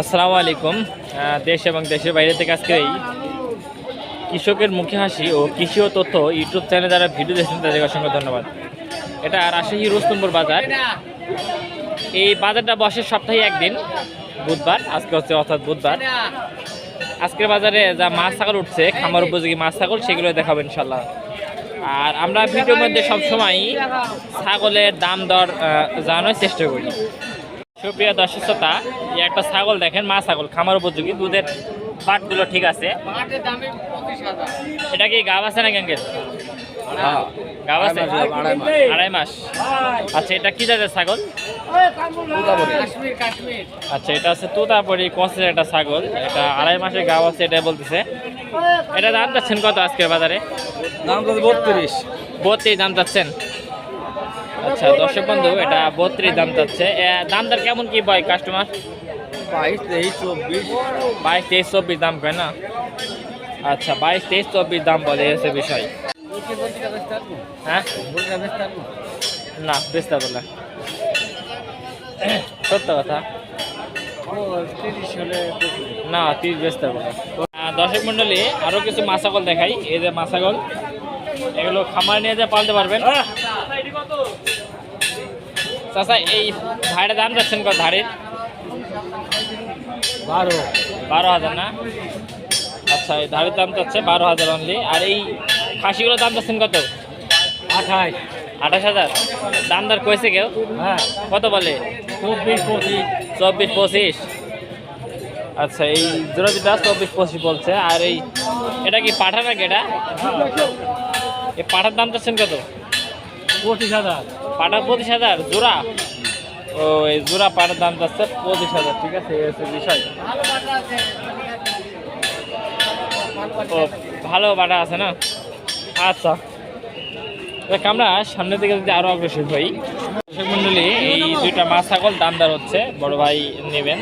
আসসালামু আলাইকুম। দেশ এবং দেশের বাইরে থেকে আজকে এই কৃষকের মুখে হাসি ও কৃষি ও তথ্য ইউটিউব চ্যানেলে যারা ভিডিও দেখছেন তাদের অসংখ্য ধন্যবাদ। এটা রাজশাহী রুস্তমপুর বাজার। এই বাজারটা বসে সপ্তাহে একদিন, বুধবার, আজকে হচ্ছে অর্থাৎ বুধবার। আজকের বাজারে যা মাছ ছাগল উঠছে, খামার উপযোগী মাছ ছাগল, সেগুলো দেখাবো ইনশাল্লাহ আর আমরা ভিডিওর মধ্যে সবসময় ছাগলের দাম দর জানানোর চেষ্টা করি। সুপ্রিয় দর্শক শ্রোতা একটা ছাগল দেখেন মা ছাগল খামার উপযোগী দুধের পাটগুলো ঠিক আছে। এটা কি গাব আছে না গাব আছে? আড়াই মাস আচ্ছা এটা কি জাতের ছাগল? আচ্ছা এটা আছে তোতাপুরি কসের একটা ছাগল। এটা আড়াই মাসের গাব আছে এটা বলতেছে। এটা দাম চাচ্ছেন কত আজকের বাজারে? দাম বত্রিশ দাম চাচ্ছেন। আচ্ছা দর্শক বন্ধু এটা বত্রিশ দাম চাচ্ছে। এ, দাম দর কেমন কি বয় কাস্টমার বাইশ তেইশ চব্বিশ। বাইশ তেইশ চব্বিশ দাম কয় না? আচ্ছা বাইশ তেইশ চব্বিশ দাম বলে এসে বিষয়। হ্যাঁ? না বেচতে পারব না। সত্য কথা। না তিরিশ বেচতে পারব না। দর্শক মন্ডলী আরও কিছু মাছাগল দেখাই। এই যে মাছাগল এগুলো খামার নিয়ে যে পালতে পারবেন। চাচা এই ভাইয়ের দাম যাচ্ছেন কত ধারের বারো। বারো হাজার না? আচ্ছা এই ধারের দাম যাচ্ছে বারো হাজার অনলি আর এই খাসিগুলোর দাম যাচ্ছেন কত? আঠাশ। আঠাশ হাজার? দাম দর কয়েছে কেউ? হ্যাঁ। কত বলে? চব্বিশ পঁচিশ। চব্বিশ পঁচিশ। আচ্ছা এই জোড়া দুটা চব্বিশ পঁচিশ বলছে। আর এই এটা কি পাঠা নাকি এটা? এই পাঠার দাম চাচ্ছেন কত? পঁচিশ হাজার। পাঠা পঁচিশ হাজার, জোড়া? ও, এই জোড়া পাটার দাম যাচ্ছে পঁচিশ হাজার, ঠিক আছে? এই বিষয়। ও, ভালো বাটা আছে না? আচ্ছা। দেখ, আমরা সামনের দিকে যদি আরও অগ্রসর হই, দর্শক মন্ডলী, এই দুইটা মাছ, ছাগল দামদার হচ্ছে, বড় ভাই নেবেন।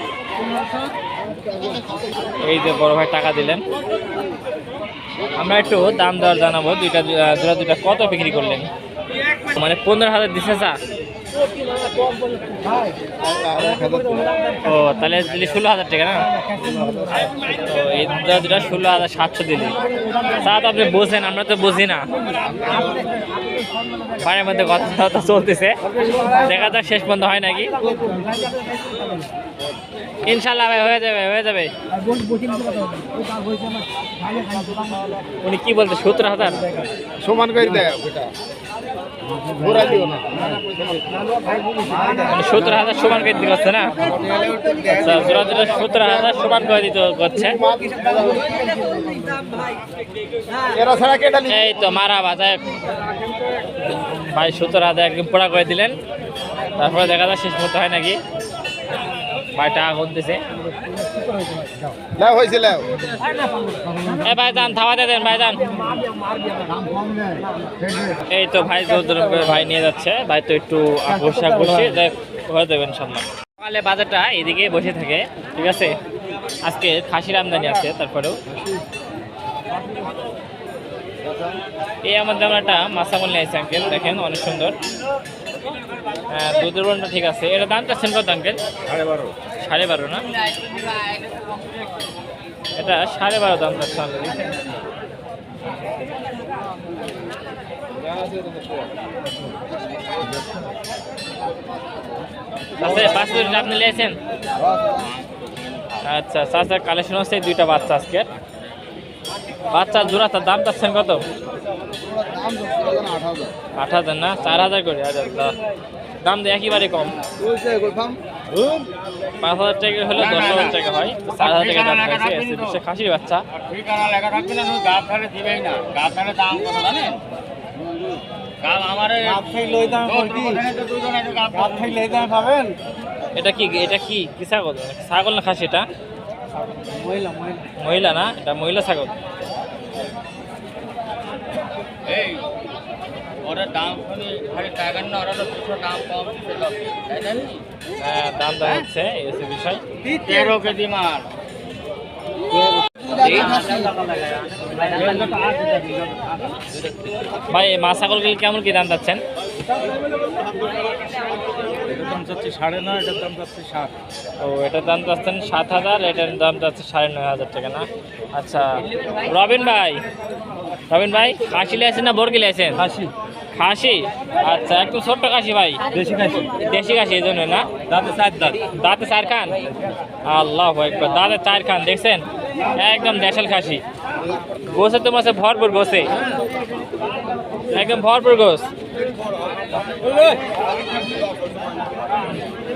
এই যে বড় ভাই টাকা দিলেন। আমরা একটু দাম দর জানাব, দুইটা দুইটা কত বিক্রি করলেন? মানে পনেরো হাজার দিছে চা ও, তাহলে দিলি ষোলো হাজার টাকা না? ও, এই দুটা ষোলো হাজার সাতশো দিলি। চা তো আপনি বোঝেন, আমরা তো বুঝি না। বাড়ির মধ্যে কথা চলতেছে। দেখা যাক, শেষ পর্যন্ত হয় নাকি? ইনশাল্লাহ ভাই, হয়ে যাবে হয়ে যাবে। উনি কি বলতে সতেরো হাজার? সমান করে দেয় মানে সত্তর হাজার সমান করে দিতে হচ্ছে না? আচ্ছা, সত্তর হাজার সমান করে দিতে নিবে? এই তো মারা বাজায়। ভাই সত্তর হাজার একদম পোড়া করে দিলেন। তারপরে দেখা যায় শেষ মতো হয় নাকি। ভাই টাকা গুনতেছে লাও হয়েছে লাও এ ভাই যান থামাতে দেন ভাই যান। এই তো ভাই জোর ভাই নিয়ে যাচ্ছে। ভাই তো একটু হয়ে দেবেন সম্মান সকালে বাজারটা এদিকে বসে থাকে ঠিক আছে? আজকে খাসির আমদানি আছে তারপরেও। এই আমাদের আমরা একটা মাসামল নিয়ে আসছি আঙ্কেল দেখেন অনেক সুন্দর। হ্যাঁ, দুধের বনটা ঠিক আছে। এটা দাম চাচ্ছেন কত আঙ্কেল? সাড়ে বারো। সাড়ে বারো না? এটা সাড়ে বারো দাম চাচ্ছে দেখছেন? বাচ্চা দুটো আপনি নিয়েছেন আচ্ছা চাচার কালেকশন হচ্ছে দুইটা বাচ্চা আজকে বাচ্চা জোড়া তার দাম চাচ্ছেন কত? আট হাজার না? চার হাজার করে হাজার দাম তো একেবারে কম। পাঁচ হাজার টাকা হলে দশ হাজার টাকা হয়। চার হাজার টাকা দাম এসে খাসির বাচ্চা। এটা কি এটা কি কি ছাগল? ছাগল না খাসি এটা? মহিলা না? এটা মহিলা ছাগল। এই ওরা দাম শুনি খালি টাকা না ওরা দুশো দাম কম দিতে তাই না হ্যাঁ দাম দাম হচ্ছে এসে বিষয়। তেরো কেজি মাল। ভাই মা ছাগলগুলি কেমন কি দাম যাচ্ছেন? সাড়ে নয় এটার দাম সাত। ও এটার দাম চাচ্ছেন সাত হাজার এটার দাম চাচ্ছে সাড়ে নয় হাজার টাকা না? আচ্ছা রবিন ভাই রবিন ভাই খাসি লিয়েছেন না বর্গি লিয়েছেন খাসি। খাসি? আচ্ছা একটু ছোট্ট খাসি ভাই। দেশি খাসি। দেশি খাসি এই জন্য না? দাঁতে চার দাঁত। দাঁতে চার খান আল্লাহ একবার দাঁতে চার খান দেখছেন? একদম দেশাল খাসি। গোসে তো মাসে ভরপুর গোসে একদম ভরপুর গোস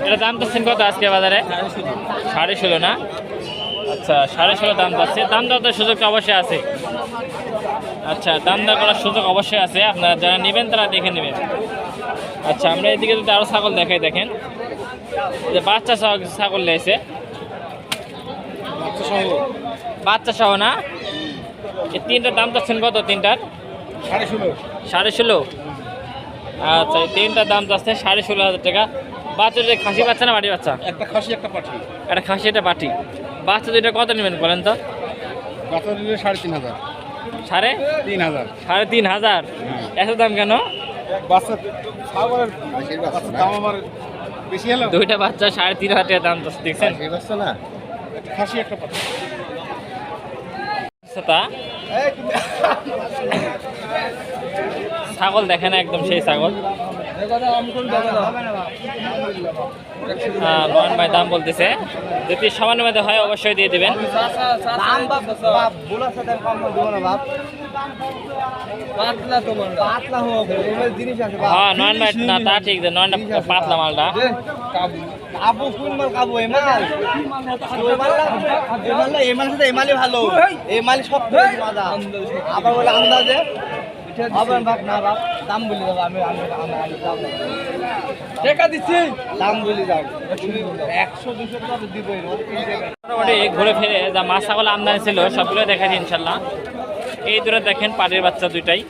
এটা দাম চাচ্ছেন কত আজকে বাজারে? সাড়ে ষোলো। না? আচ্ছা সাড়ে ষোলো দাম যাচ্ছে দাম দেওয়ার তো সুযোগটা অবশ্যই আছে। আচ্ছা দাম দর করার সুযোগ অবশ্যই আছে আপনারা যারা নেবেন তারা দেখে নেবেন। আচ্ছা আমরা এদিকে যদি আরও ছাগল দেখাই দেখেন। যে বাচ্চা ছাগল লেগেছে বাচ্চা সহ? না? এই তিনটার দাম চাচ্ছেন কত তিনটার? সাড়ে ষোলো। সাড়ে ষোলো? আচ্ছা এই তিনটার দাম যাচ্ছে সাড়ে ষোলো হাজার টাকা। বাচ্চা দুটো খাসি বাচ্চা না বাড়ি বাচ্চা? একটা খাসি একটা পাঠি একটা খাসি একটা পাটি। বাচ্চা দুটো কত নেবেন বলেন তো? বাচ্চা সাড়ে তিন হাজার। সাড়ে তিন হাজার। সাড়ে তিন হাজার। এত দাম কেন? দুইটা বাচ্চা সাড়ে তিন হাজার টাকা দাম তো দেখছেন? ছাগল দেখে না একদম সেই ছাগল। রোহন ভাই দাম বলতেছে। যদি সামান্য মধ্যে হয় অবশ্যই দিয়ে দিবেন। হ্যাঁ নয়ন ভাই না তা ঠিক যে নয়নটা পাতলা মালটা। কাবু কোন মাল কাবু এমাল এমাল এমাল সাথে এমালই ভালো। সব আবার বলে আন্দাজে। হবে বাপ না বাপ। দাম বলি দাও আমি আমি দাম টাকা দিচ্ছি? দাম বলি দাও একশো দুশো টাকা দিব মোটামুটি ঘুরে ফিরে যা মাছ ছাগল আমদানি ছিল সবগুলো দেখাচ্ছি ইনশাল্লাহ। এই দূরে দেখেন পাটির বাচ্চা দুইটাই।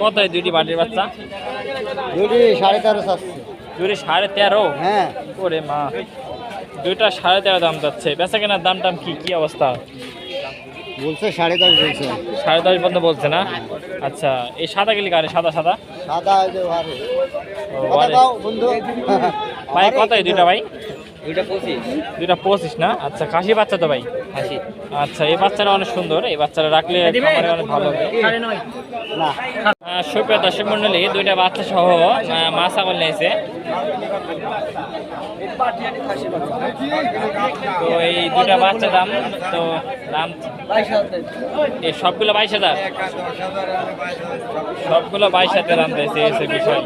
কত দুইটি পাটির বাচ্চা? দুটি সাড়ে তেরো চাচ্ছি। দুইটি সাড়ে তেরো? হ্যাঁ। ওরে মা। দুইটা সাড়ে তেরো দাম যাচ্ছে। বেচা কেনার দাম টাম কি? কি অবস্থা? বলছে সাড়ে দশ বলছে। সাড়ে দশ পর্যন্ত বলছে না? আচ্ছা এই সাদা গেলি কারে? সাদা সাদা? সাদা ভাই কত এই দুইটা ভাই? দুইটা পঁচিশ। না? আচ্ছা খাসি বাচ্চা তো ভাই? খাসি। আচ্ছা এই বাচ্চাটা অনেক সুন্দর। এই বাচ্চাটা রাখলে খামারে অনেক ভালো হবে। সুপ্রিয় দর্শক মন্ডলী দুইটা বাচ্চা সহ ছাগল নিয়েছে। তো এই দুইটা বাচ্চা দাম তো দাম এই সবগুলো বাইশ হাজার? সবগুলো বাইশ হাজার দাম দিয়েছে বিষয়।